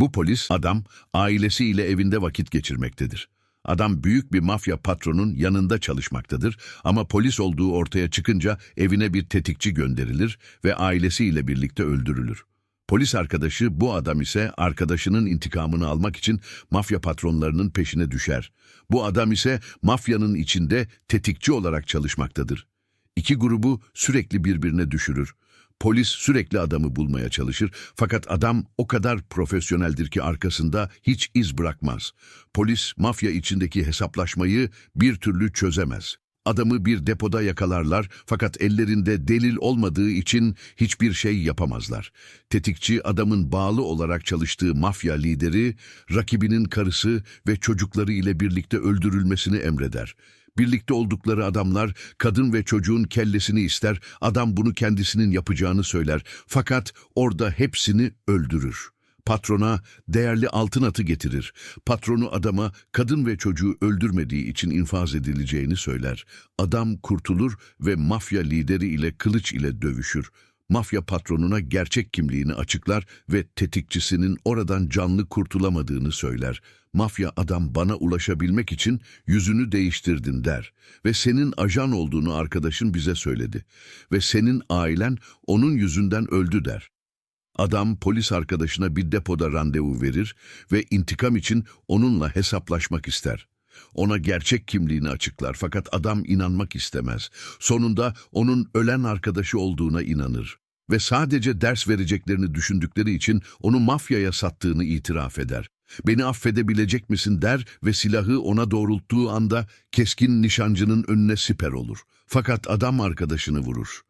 Bu polis adam ailesiyle evinde vakit geçirmektedir. Adam büyük bir mafya patronun yanında çalışmaktadır ama polis olduğu ortaya çıkınca evine bir tetikçi gönderilir ve ailesiyle birlikte öldürülür. Polis arkadaşı bu adam ise arkadaşının intikamını almak için mafya patronlarının peşine düşer. Bu adam ise mafyanın içinde tetikçi olarak çalışmaktadır. İki grubu sürekli birbirine düşürür. Polis sürekli adamı bulmaya çalışır fakat adam o kadar profesyoneldir ki arkasında hiç iz bırakmaz. Polis mafya içindeki hesaplaşmayı bir türlü çözemez. Adamı bir depoda yakalarlar fakat ellerinde delil olmadığı için hiçbir şey yapamazlar. Tetikçi adamın bağlı olarak çalıştığı mafya lideri, rakibinin karısı ve çocukları ile birlikte öldürülmesini emreder. Birlikte oldukları adamlar kadın ve çocuğun kellesini ister, adam bunu kendisinin yapacağını söyler fakat orada hepsini öldürür. Patrona değerli altın atı getirir. Patronu adama kadın ve çocuğu öldürmediği için infaz edileceğini söyler. Adam kurtulur ve mafya lideri ile kılıç ile dövüşür. Mafya patronuna gerçek kimliğini açıklar ve tetikçisinin oradan canlı kurtulamadığını söyler. Mafya adam bana ulaşabilmek için yüzünü değiştirdin der ve senin ajan olduğunu arkadaşın bize söyledi ve senin ailen onun yüzünden öldü der. Adam polis arkadaşına bir depoda randevu verir ve intikam için onunla hesaplaşmak ister. Ona gerçek kimliğini açıklar fakat adam inanmak istemez. Sonunda onun ölen arkadaşı olduğuna inanır ve sadece ders vereceklerini düşündükleri için onu mafyaya sattığını itiraf eder. Beni affedebilecek misin der ve silahı ona doğrulttuğu anda keskin nişancının önüne siper olur. Fakat adam arkadaşını vurur.